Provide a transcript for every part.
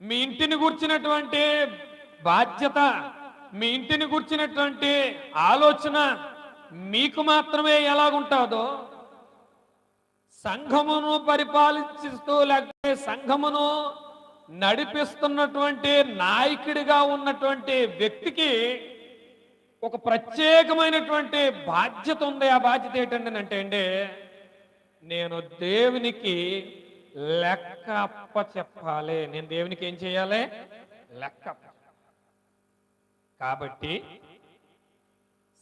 మీ ఇంటిని కూర్చున్నటువంటి బాధ్యత మీ ఇంటిని కూర్చున్నటువంటి ఆలోచన మీకు మాత్రమే ఎలాగుంటుందో సంఘమును పరిపాలిస్తూ లేకపోతే సంఘమును నడిపిస్తున్నటువంటి నాయకుడిగా ఉన్నటువంటి వ్యక్తికి ఒక ప్రత్యేకమైనటువంటి బాధ్యత ఉంది. ఆ బాధ్యత ఏంటంటే అంటే అండి నేను దేవునికి లెక్క అప్ప చెప్పాలి. నేను దేవునికి ఏం చేయాలి? లెక్క కాబట్టి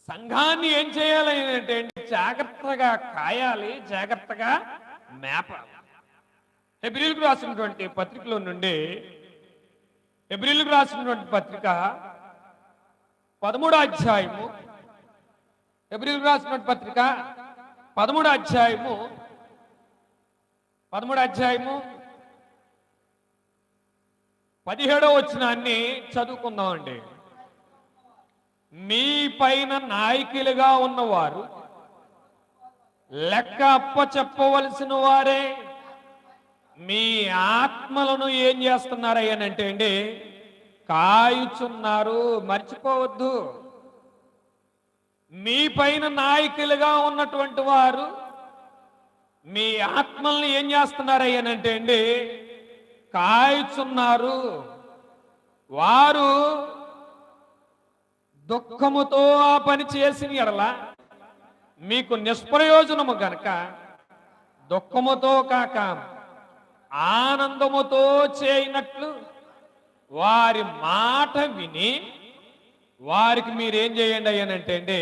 సంఘాన్ని ఏం చేయాలి అంటే జాగ్రత్తగా కాయాలి జాగ్రత్తగా మేపాలి. ఎబ్రిల్కు రాసినటువంటి పత్రికలో నుండి ఎబ్రిల్కు రాసినటువంటి పత్రిక పదమూడో అధ్యాయము. ఎబ్రిల్ రాసినటువంటి పత్రిక పదమూడో అధ్యాయము పదమూడు అధ్యాయము పదిహేడో వచ్చినాన్ని చదువుకుందామండి. మీ పైన నాయకులుగా ఉన్నవారు లెక్క అప్ప చెప్పవలసిన వారే. మీ ఆత్మలను ఏం చేస్తున్నారయ్యానంటే అండి కాయుచున్నారు మర్చిపోవద్దు. మీ పైన నాయకులుగా ఉన్నటువంటి వారు మీ ఆత్మల్ని ఏం చేస్తున్నారయ్యానంటే అండి కాయచున్నారు వారు దుఃఖముతో ఆ పని చేసిన ఎడల మీకు నిష్ప్రయోజనము గనక దుఃఖముతో కాక ఆనందముతో చేయనట్లు వారి మాట విని వారికి మీరేం చేయండి అయ్యానంటే అండి